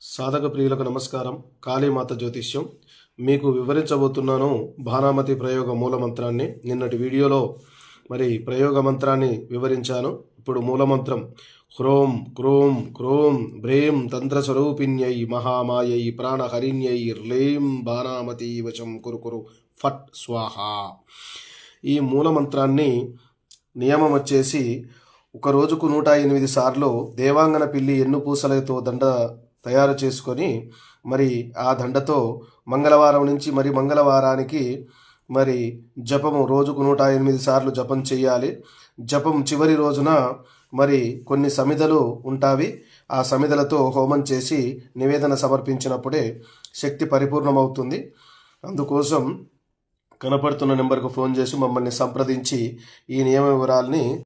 సాధక ప్రియులకు నమస్కారం. కాళీమాత జ్యోతిష్యం. మీకు వివరించబోతున్నాను భానామతి ప్రయోగ మూల మంత్రాన్ని నిన్నటి వీడియోలో మరి ప్రయోగ మంత్రాన్ని వివరించాను. ఇప్పుడు మూలమంత్రం. హ్రోం క్రోం క్రోం భ్రేం తంత్రస్వరూపిణ్యై మహామాయై ప్రాణహరిణ్యై ర్లేం బాణామతి వచం కురుకురు ఫట్ స్వాహ. ఈ మూలమంత్రాన్ని నియమం వచ్చేసి ఒక రోజుకు నూట ఎనిమిది సార్లు దేవాంగన పిల్లి ఎన్ను పూసలతో దండ తయారు చేసుకొని మరి ఆ దండతో మంగళవారం నుంచి మరి మంగళవారానికి మరి జపము రోజుకు నూట ఎనిమిది సార్లు జపం చేయాలి. జపం చివరి రోజున మరి కొన్ని సమిధలు ఉంటావి. ఆ సమిధలతో హోమం చేసి నివేదన సమర్పించినప్పుడే శక్తి పరిపూర్ణమవుతుంది. అందుకోసం కనపడుతున్న నెంబర్కు ఫోన్ చేసి మమ్మల్ని సంప్రదించి ఈ నియమ వివరాల్ని